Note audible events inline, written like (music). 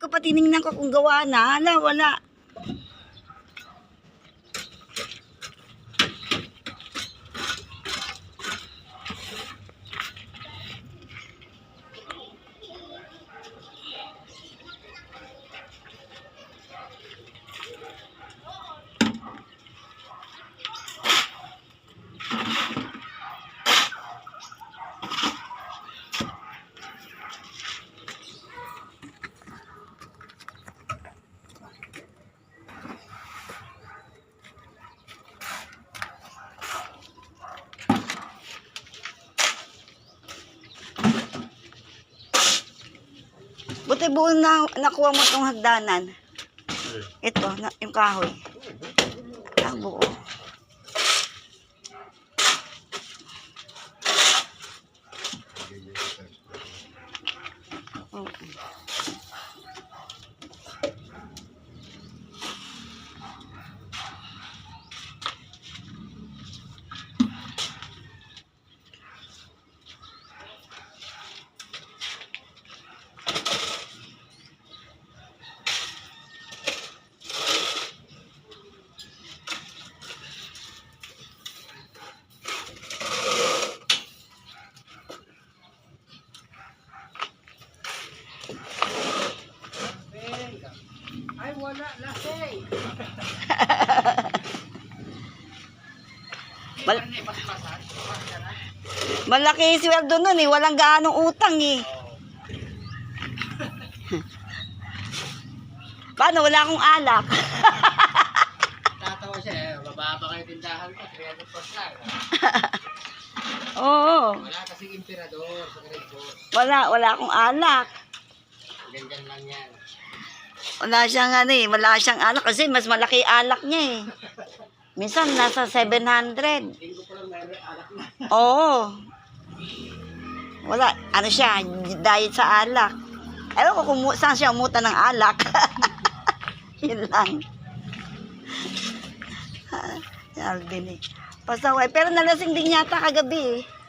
ko pa tinignan ko kung gawa na. Hala, wala. Buti buo na nakuha mo tong hagdanan. Ito, na, yung kahoy. Ang buo. Oo. Wala. Lasing. (laughs) Mal- Malaki yung sweldo nun eh. Walang gaanong utang eh. (laughs) Paano? Wala akong alak. (laughs) Tatawa siya eh. Mababa kayo tindahan ko. 300 plus lang. Oo. Wala kasing emperador sa Boss. Wala. Wala akong alak. Ganyan lang yan. Wala siyang ano eh. Wala siyang alak kasi mas malaki alak niya eh. Minsan nasa 700. Linggo ko lang meron alak na. Oo. Wala. Ano siya? Diet sa alak. Ewan ko kung saan siya umuta ng alak. (laughs) Yun lang. (laughs) Alvin eh. Pasaway. Pero nalasing din yata kagabi eh.